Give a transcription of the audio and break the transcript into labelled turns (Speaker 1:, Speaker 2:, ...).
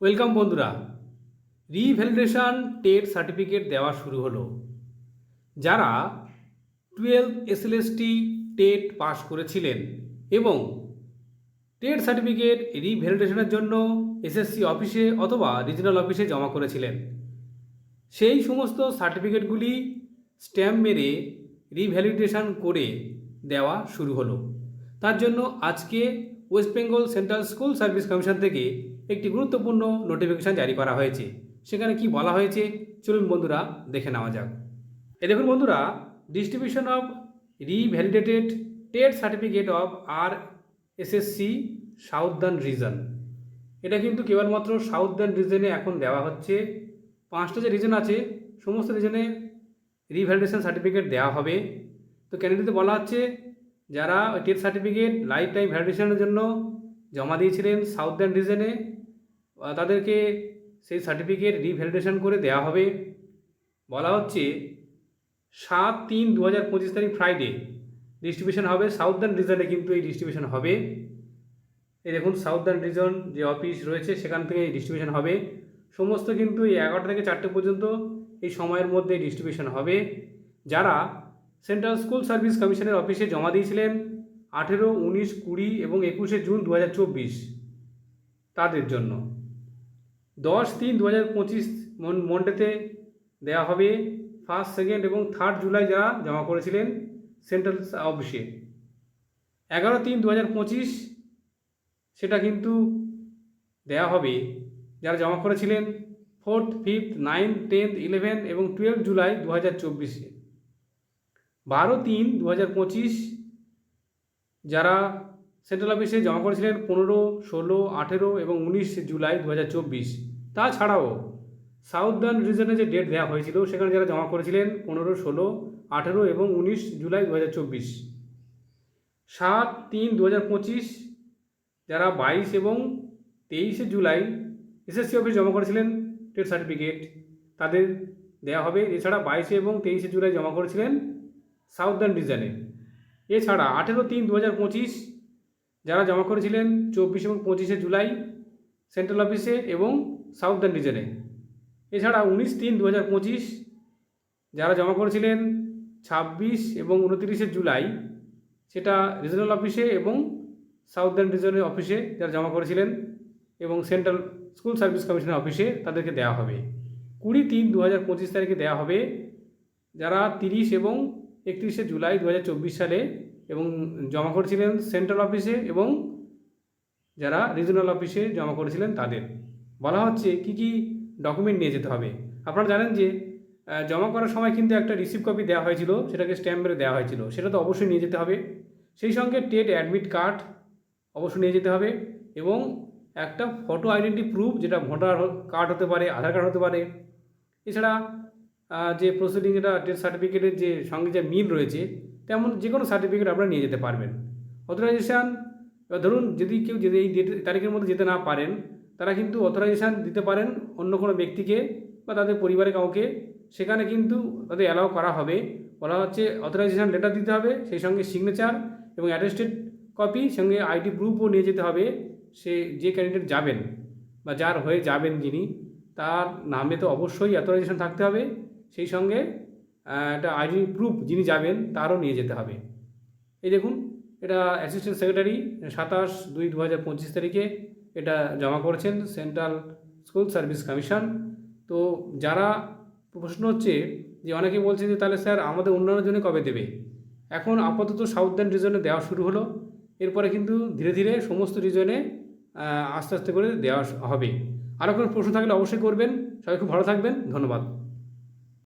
Speaker 1: Welcome বন্ধুরা। Revalidation TET certificate দেওয়া শুরু হলো। যারা টুয়েলভ এসএলএসটি টেট পাস করেছিলেন এবং টেট সার্টিফিকেট রিভ্যালিডেশনের জন্য এসএসসি অফিসে অথবা রিজনাল অফিসে জমা করেছিলেন, সেই সমস্ত সার্টিফিকেটগুলি স্ট্যাম্প মেরে রিভ্যালিডেশন করে দেওয়া শুরু হলো। তার জন্য আজকে West Bengal Central School Service Commission থেকে একটি গুরুত্বপূর্ণ নোটিফিকেশন জারি করা হয়েছে। সেখানে কি বলা হয়েছে? চলুন বন্ধুরা দেখে নেওয়া যাক। এ দেখুন বন্ধুরা distribution of revalidated TET certificate of R SSC southern region এটা কিন্তু কেবলমাত্র সাউদার্ন রিজনে এখন দেওয়া হচ্ছে। পাঁচটা যে রিজন আছে, সমস্ত রিজনে রিভ্যালিডেশন সার্টিফিকেট দেওয়া হবে। তো ক্যান্ডিডেটে বলা হচ্ছে, যারা টেট সার্টিফিকেট লাইফ টাইম ভ্যালিডেশনের জন্য জমা দিয়েছিলেন সাউদার্ন রিজনে তাদেরকে সেই সার্টিফিকেট রিভ্যালিডেশন করে দেওয়া হবে। বলা হচ্ছে সাত তিন দু হাজার পঁচিশ তারিখ ফ্রাইডে ডিস্ট্রিবিউশন হবে। সাউদার্ন রিজনে কিন্তু এই ডিস্ট্রিবিউশন হবে। এই দেখুন সাউদার্ন রিজন যে অফিস রয়েছে, সেখান থেকে এই ডিস্ট্রিবিউশন হবে। সমস্ত কিন্তু এই এগারোটা থেকে চারটে পর্যন্ত এই সময়ের মধ্যে ডিস্ট্রিবিউশন হবে। যারা সেন্ট্রাল স্কুল সার্ভিস কমিশনের অফিসে জমা দিয়েছিলেন আঠেরো, উনিশ, কুড়ি এবং একুশে জুন দু হাজার চব্বিশ। তাদের জন্য। দশ তিন দু হাজার পঁচিশ মন্ডেতে দেওয়া হবে ফার্স্ট, সেকেন্ড এবং থার্ড জুলাই যারা জমা করেছিলেন সেন্ট্রাল অফিসে। এগারো তিন দু হাজার পঁচিশ সেটা কিন্তু দেওয়া হবে যারা জমা করেছিলেন fourth, fifth, ninth, tenth eleven এবং টুয়েলভ জুলাই দু হাজার চব্বিশে। বারো তিন দু হাজার পঁচিশ যারা সেন্ট্রাল অফিসে জমা করেছিলেন পনেরো, ষোলো, আঠেরো এবং উনিশ জুলাই দু হাজার চব্বিশ। তাছাড়াও সাউদার্ন রিজনে যে ডেট দেওয়া হয়েছিল, সেখানে যারা জমা করেছিলেন পনেরো, ষোলো, আঠেরো এবং উনিশ জুলাই দু হাজার চব্বিশ। সাত তিন দু হাজার পঁচিশ, যারা বাইশ এবং তেইশে জুলাই এসএসসি অফিস জমা করেছিলেন টেট সার্টিফিকেট তাদের দেওয়া হবে। এছাড়া বাইশে এবং তেইশে জুলাই জমা করেছিলেন সাউদার্ন রিজনে এছাড়া আঠেরো তিন দু হাজার পঁচিশ যারা জমা করেছিলেন চব্বিশ এবং পঁচিশে জুলাই সেন্ট্রাল অফিসে এবং সাউদার্ন রিজনে। এছাড়া উনিশ তিন দু হাজার পঁচিশ যারা জমা করেছিলেন ছাব্বিশ এবং উনতিরিশে জুলাই সেটা রিজনাল অফিসে এবং সাউদার্ন রিজনের অফিসে যারা জমা করেছিলেন এবং সেন্ট্রাল স্কুল সার্ভিস কমিশনের অফিসে তাদেরকে দেওয়া হবে। কুড়ি তিন দু হাজার পঁচিশ তারিখে দেওয়া হবে যারা তিরিশ এবং একত্রিশে জুলাই দু হাজার চব্বিশ সালে এবং জমা করেছিলেন সেন্ট্রাল অফিসে এবং যারা রিজনাল অফিসে জমা করেছিলেন তাদের। বলা হচ্ছে কি কি ডকুমেন্ট নিয়ে যেতে হবে। আপনারা জানেন যে জমা করার সময় কিন্তু একটা রিসিভ কপি দেওয়া হয়েছিল, সেটাকে স্ট্যাম্প মেরে দেওয়া হয়েছিল। সেটা তো অবশ্যই নিয়ে যেতে হবে। সেই সঙ্গে টেট অ্যাডমিট কার্ড অবশ্যই নিয়ে যেতে হবে এবং একটা ফটো আইডেন্টি প্রুফ, যেটা ভোটার কার্ড হতে পারে, আধার কার্ড হতে পারে। এছাড়া যে প্রসিডিং যেটা টেট সার্টিফিকেটের যে সঙ্গে যে মিল রয়েছে, তেমন যে কোনো সার্টিফিকেট আপনারা নিয়ে যেতে পারবেন। অথরাইজেশান এবার ধরুন যদি কেউ যদি এই ডেট তারিখের মধ্যে যেতে না পারেন, তারা কিন্তু অথরাইজেশান দিতে পারেন অন্য কোনো ব্যক্তিকে বা তাদের পরিবারে কাউকে। সেখানে কিন্তু তাদের অ্যালাউ করা হবে। বলা হচ্ছে অথরাইজেশান লেটার দিতে হবে, সেই সঙ্গে সিগনেচার এবং অ্যাটেস্টেড কপি সঙ্গে আইডি প্রুফও নিয়ে যেতে হবে। সে, যে ক্যান্ডিডেট যাবেন বা যার হয়ে যাবেন যিনি, তার নামে তো অবশ্যই অথরাইজেশন থাকতে হবে। সেই সঙ্গে একটা আইডি প্রুফ যিনি যাবেন, তারও নিয়ে যেতে হবে। এই দেখুন, এটা অ্যাসিস্ট্যান্ট সেক্রেটারি সাতাশ দুই দু হাজার পঁচিশ তারিখে এটা জমা করেছেন সেন্ট্রাল স্কুল সার্ভিস কমিশন তো যারা প্রশ্ন হচ্ছে যে অনেকে বলছে যে তাহলে স্যার আমাদের অন্যান্য জন্য কবে দেবে? এখন আপাতত সাউদার্ন রিজনে দেওয়া শুরু হলো। এরপরে কিন্তু ধীরে ধীরে সমস্ত রিজনে আস্তে আস্তে করে দেওয়া হবে। আরও কোনো প্রশ্ন থাকলে অবশ্যই করবেন। সবাই খুব ভালো থাকবেন। ধন্যবাদ।